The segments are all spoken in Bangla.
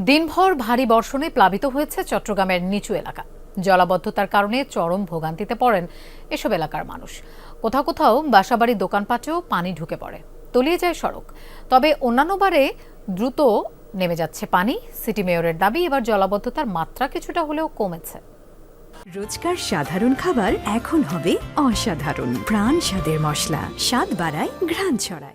দিনভর ভারী বর্ষণে প্লাবিত হয়েছে চট্টগ্রামের নিচু এলাকা। জলাবদ্ধতার কারণে চরম ভোগান্তিতে পড়েন এসব এলাকার মানুষ। কোথাও কোথাও বাসাবাড়ির দোকানপাটেও পানি ঢুকে পড়ে। তলিয়ে যায় সড়ক। তবে অন্যান্য বারে দ্রুত নেমে যাচ্ছে পানি। সিটি মেয়রের দাবি, এবার জলাবদ্ধতার মাত্রা কিছুটা হলেও কমেছে। রোজকার সাধারণ খাবার এখন হবে অসাধারণ। প্রাণ স্বাদের মশলা। স্বাদ বাড়ায় ঘ্রাণ ছড়ায়।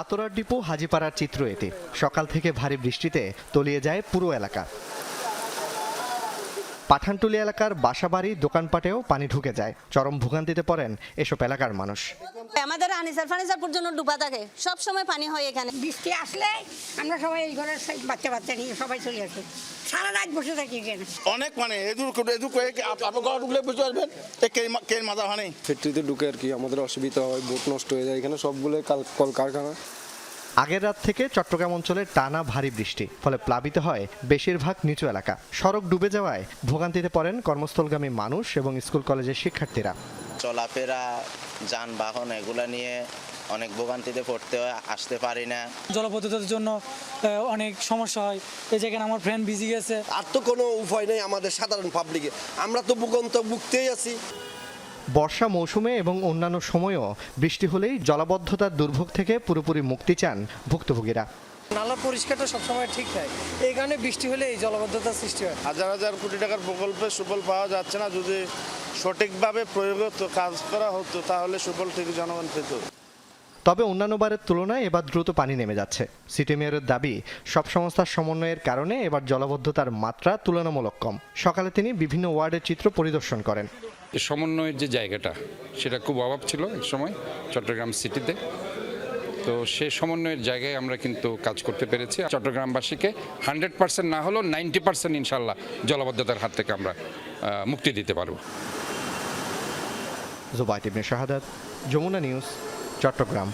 আতরার ডিপো হাজিপাড়ার চিত্র এতে। সকাল থেকে ভারী বৃষ্টিতে তলিয়ে যায় পুরো এলাকা। পাঠানটুলি এলাকার বাসাবাড়ি দোকানপাটেও পানি ঢুকে যায়। চরম ভোগান্তিতে পড়েন এসব এলাকার মানুষ। আমাদের আনিসার ফার্নিচার পর্যন্ত ডুবা থাকে। সব সময় পানি হয় এখানে। বৃষ্টি আসলে আমরা সবাই এই ঘরের বাচ্চা বাচ্চা নিয়ে সবাই চলে আসি। সারা রাত বসে থাকি এখানে। অনেক মানে এদুর এদুর করে আপনার ঘর ঢুকলে বুঝতে পারবেন এ কে মা- কে মাজা হয় ফ্যাক্টরিতে ঢুকে আর কি আমাদের অসুবিধা হয় বোট নষ্ট হয়ে যায়। এখানে সবগুলো কাল- কলকারখানা। আগের রাত থেকে চট্টগ্রাম অঞ্চলে টানা ভারী বৃষ্টি ফলে প্লাবিত হয় বেশিরভাগ নিচু এলাকা। সড়ক ডুবে যাওয়ায় ভোগান্তিতে পড়েন কর্মস্থলগামী মানুষ এবং স্কুল কলেজের শিক্ষার্থীরা। চলাফেরা যানবাহন এগুলো নিয়ে অনেক ভোগান্তিতে পড়তে হয় আসতে পারি না। জলপদ্ধতির জন্য অনেক সমস্যা হয়। এই যেখানে আমার ফ্রেন্ড বিজি গেছে। আর তো কোনো উপায় নেই আমাদের সাধারণ পাবলিকে আমরা তো ভূগন্ত ভুগতেই আছি। বর্ষা মৌসুমে এবং অন্যান্য সময়েও বৃষ্টি হলেই জলাবদ্ধতার দুর্ভোগ থেকে পুরোপুরি মুক্তি চান ভুক্তভোগীরা। নালা পরিষ্কারটা সবসময় ঠিক থাকে। এই কারণে বৃষ্টি হলে এই জলবদ্ধতার সৃষ্টি হয়। হাজার হাজার কোটি টাকার প্রকল্পে সুফল পাওয়া যাচ্ছে না। যদি সঠিকভাবে প্রয়োগ হতো কাজ করা হতো তাহলে সুফল ঠিক জনগণ পেত। তবে অন্যান্য বারের তুলনায় এবার দ্রুত পানি নেমে যাচ্ছে। সিটি মেয়রের দাবি সব সংস্থার সমন্বয়ের কারণে এবার জলাবদ্ধতার মাত্রা তুলনামূলক কম। সকালে তিনি বিভিন্ন ওয়ার্ডের চিত্র পরিদর্শন করেন। এই সমন্বয়ের যে জায়গাটা, সেটা খুব অভাব ছিল এক সময় চট্টগ্রাম সিটিতে। তো সে সমন্বয়ের জায়গায় আমরা কিন্তু কাজ করতে পেরেছি। চট্টগ্রামবাসীকে হান্ড্রেড পার্সেন্ট না হলেও নাইনটি পার্সেন্ট ইনশাল্লাহ জলবদ্ধতার হাত থেকে আমরা মুক্তি দিতে পারব। জুবাই ইবনে শাহাদাত, যমুনা নিউজ, চট্টগ্রাম।